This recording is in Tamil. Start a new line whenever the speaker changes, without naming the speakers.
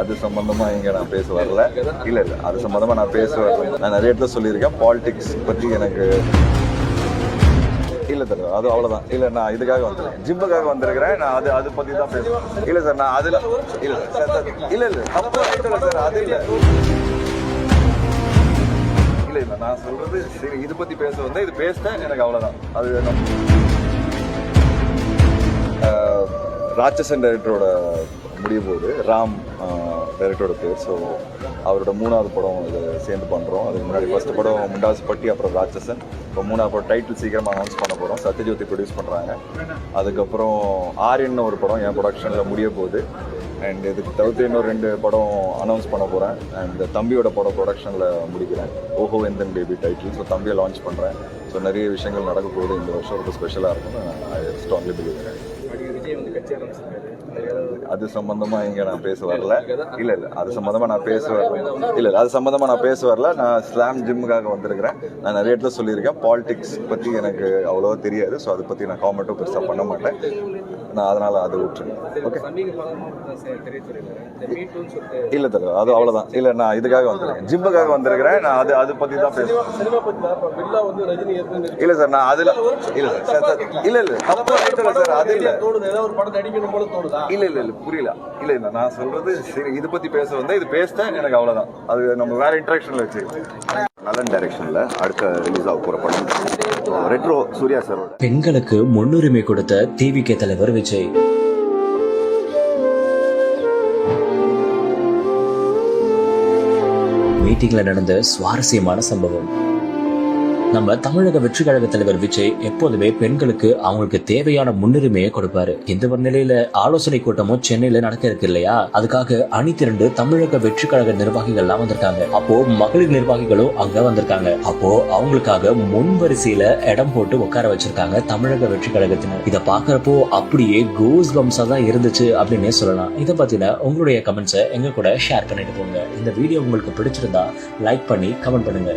அது சம்பந்தமா இங்க நான் பேச வரல. இல்ல இல்ல அது சம்பந்தமா நான் பேச வரல. நான் நிறைய இடத்துல சொல்லியிருக்கேன். பாலிடிக்ஸ் பத்தி எனக்கு இல்ல சார் அது அவ்வளவுதான். இல்ல நான் இதுக்காக வந்திருக்கேன். ஜிம்முக்காக வந்திருக்கிறேன். நான் அது அது பத்தி தான் பேசுவேன் இல்ல சார் நான் அதுல இல்ல சார் சார் இல்ல இல்ல தப்பு இல்ல சார் அது இல்ல. இல்ல நான் சொல்றது சரி இது பத்தி பேச வந்தேன். இது பேசிட்டேன். எனக்கு அவ்வளவுதான். அது ராட்சசன் டைரக்டரோட முடிய போகுது ராம் டைரக்டரோட பேர். ஸோ அவரோட மூணாவது படம் இது சேர்ந்து பண்ணுறோம் அதுக்கு முன்னாடி ஃபஸ்ட்டு படம் முண்டாசு பட்டி அப்புறம் ராட்சசன். இப்போ மூணாவது படம் டைட்டில் சீக்கிரமாக அனௌன்ஸ் பண்ண போகிறோம் சத்யஜோதி ப்ரொடியூஸ் பண்ணுறாங்க அதுக்கப்புறம் ஆரியன்னு ஒரு படம் என் ப்ரொடக்ஷனில் முடிய போகுது அண்ட் இதுக்கு தவிர்த்து இன்னும் ரெண்டு படம் அனௌன்ஸ் பண்ண போகிறேன் அண்ட் தம்பியோட படம் ப்ரொடக்ஷனில் முடிக்கிறேன். ஓஹோ எந்தன் பேபி டைட்டில் ஸோ தம்பியை லான்ச் பண்ணுறேன் ஸோ நிறைய விஷயங்கள் நடக்க போகுது. இந்த வருஷம் ரொம்ப ஸ்பெஷலாக இருக்கும் ஐ ஸ்ட்ராங்லி பிலீவ் அது சம்பந்தமா இங்க நான் பேச வரல. இல்ல இல்ல அது சம்பந்தமா நான் பேச வரல இல்ல இல்ல அது சம்பந்தமா நான் பேச வரல. நான் ஸ்லாம் ஜிம்முக்காக வந்திருக்கிறேன். நான் நிறைய இடத்துல சொல்லியிருக்கேன். பாலிடிக்ஸ் பத்தி எனக்கு அவ்வளோவா தெரியாது. ஸோ அதை பத்தி நான் காமெண்ட்டும் பெருசா பண்ண மாட்டேன். நான் அதனால அதை விட்டுருங்க ஓகே இல்ல தர அது அவ்வளவுதான். இல்ல நான் இதுக்காக வந்திருக்கேன். ஜிம்முக்காக வந்திருக்கிறேன். நான் அது அது பத்தி தான் பேசுவேன் இல்ல சார் நான் அதுல இல்ல சார் இல்ல இல்ல தப்பு சார். அது இல்ல.
ஏதாவது ஒரு படம் நடிக்கணும் போல தோணுதா?
இல்ல இல்ல இல்ல புரியல. இல்ல இல்ல நான் சொல்றது சரி இது பத்தி பேச வந்தேன் இது பேசிட்டேன் எனக்கு அவ்வளவுதான். அது நம்ம வேற இன்ட்ராக்ஷன்ல வச்சு.
நலன் டைரக்ஷனில் அடுத்த ரிலீஸ் ஆக போகிற படம். ரெட்ரோ சூர்யா சாரோட
பெண்களுக்கு முன்னுரிமை கொடுத்த டிவிகே தலைவர் விஜய். மீட்டிங்ல நடந்த சுவாரஸ்யமான சம்பவம். நம்ம தமிழக வெற்றி கழக தலைவர் விஜய் எப்போதுமே பெண்களுக்கு அவங்களுக்கு தேவையான முன்னுரிமையை கொடுப்பாரு. இந்த ஒரு நிலையில ஆலோசனை கூட்டமும் சென்னையில நடக்க இருக்கு இல்லையா? அதுக்காக அணி திரண்டு தமிழக வெற்றி கழக நிர்வாகிகள்லாம் வந்திருக்காங்க. அப்போ மகளிர் நிர்வாகிகளும் அங்க வந்திருக்காங்க. அப்போ அவங்களுக்காக முன் வரிசையில இடம் போட்டு உட்கார வச்சிருக்காங்க தமிழக வெற்றி கழகத்தினர் இத பாக்குறப்போ அப்படியே கோஸ் பம்ஸா தான் இருந்துச்சு அப்படின்னே சொல்லலாம். இத பத்தின உங்களுடைய கமெண்ட்ஸை எங்க கூட ஷேர் பண்ணிட்டு போங்க. இந்த வீடியோ உங்களுக்கு பிடிச்சிருந்தா லைக் பண்ணி கமெண்ட் பண்ணுங்க.